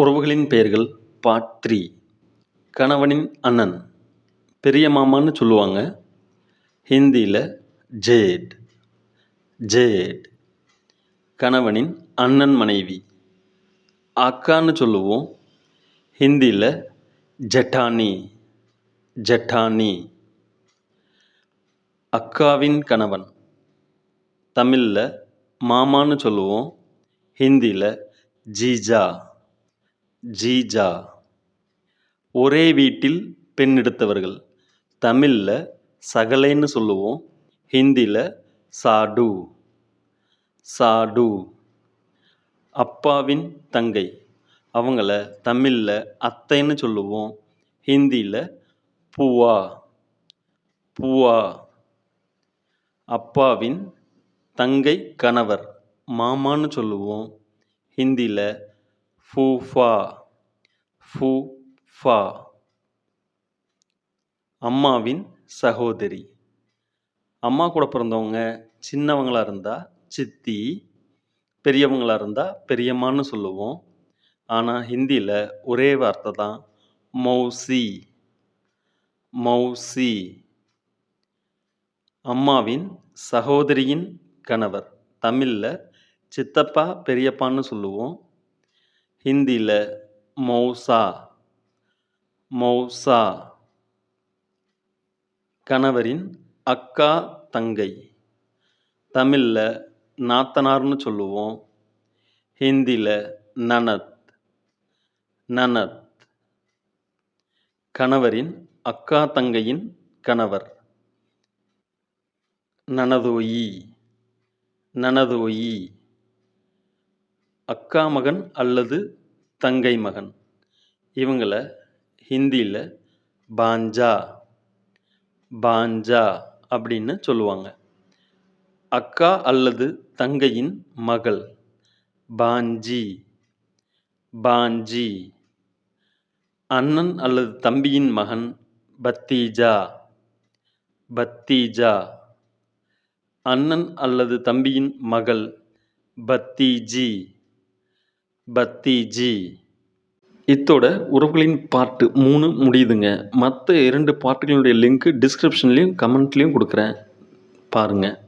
உறவுகளின் பெயர்கள் part three கணவனின் அண்ணன். பெரிய மாமான்னு சொல்லுவாங்க. ஹிந்தியில் ஜேட். ஜேட். கணவனின் அண்ணன் மனைவி. அக்கான்னு சொல்லுவோம். ஹிந்தியில் ஜட்டானி. ஜட்டானி. அக்காவின் கணவன். தமிழில் மாமான்னு சொல்லுவோம். ஹிந்தியில் ஜீஜா. ஜீஜா. ஒரே வீட்டில் பெண் எடுத்தவர்கள். தமிழில் சகலைன்னு சொல்லுவோம். ஹிந்தியில் சாடு. சாடு. அப்பாவின் தங்கை. அவங்கள தமிழில் அத்தைன்னு சொல்லுவோம். ஹிந்தியில் பூவா. பூவா. அப்பாவின் தங்கை கணவர். மாமான்னு சொல்லுவோம். ஹிந்தியில் ஃபூஃபா. ஃபூஃபா அம்மாவின் சகோதரி. அம்மா கூட பிறந்தவங்க சின்னவங்களாக இருந்தால் சித்தி பெரியவங்களாக இருந்தால் பெரியம்மான்னு சொல்லுவோம். ஆனால் ஹிந்தியில் ஒரே வார்த்தை தான் மௌசி. மௌசி. அம்மாவின் சகோதரியின் கணவர். தமிழில் சித்தப்பா பெரியப்பான்னு சொல்லுவோம். ஹிந்தியில் மௌசா. மௌசா. கணவரின் அக்கா தங்கை. தமிழில் நாத்தனார்னு சொல்லுவோம். ஹிந்தியில் நனத். நனத். கணவரின் அக்கா தங்கையின் கணவர். நனதோயி. நனதோயி. அக்கா மகன் அல்லது தங்கை மகன். இவங்களை ஹிந்தியில் பாஞ்சா பாஞ்சா அப்படின்னு சொல்லுவாங்க. அக்கா அல்லது தங்கையின் மகள் பாஞ்சி பாஞ்சி. அண்ணன் அல்லது தம்பியின் மகன் பத்தீஜா பத்தீஜா. அண்ணன் அல்லது தம்பியின் மகள் பத்தீஜி. பத்திஜி இத்தோட உறவுகளின் பார்ட்டு மூணு முடியுதுங்க. மற்ற இரண்டு பார்ட்டுகளுடைய லிங்க்கு டிஸ்கிரிப்ஷன்லேயும் கமெண்ட்லேயும் கொடுக்குறேன். பாருங்கள்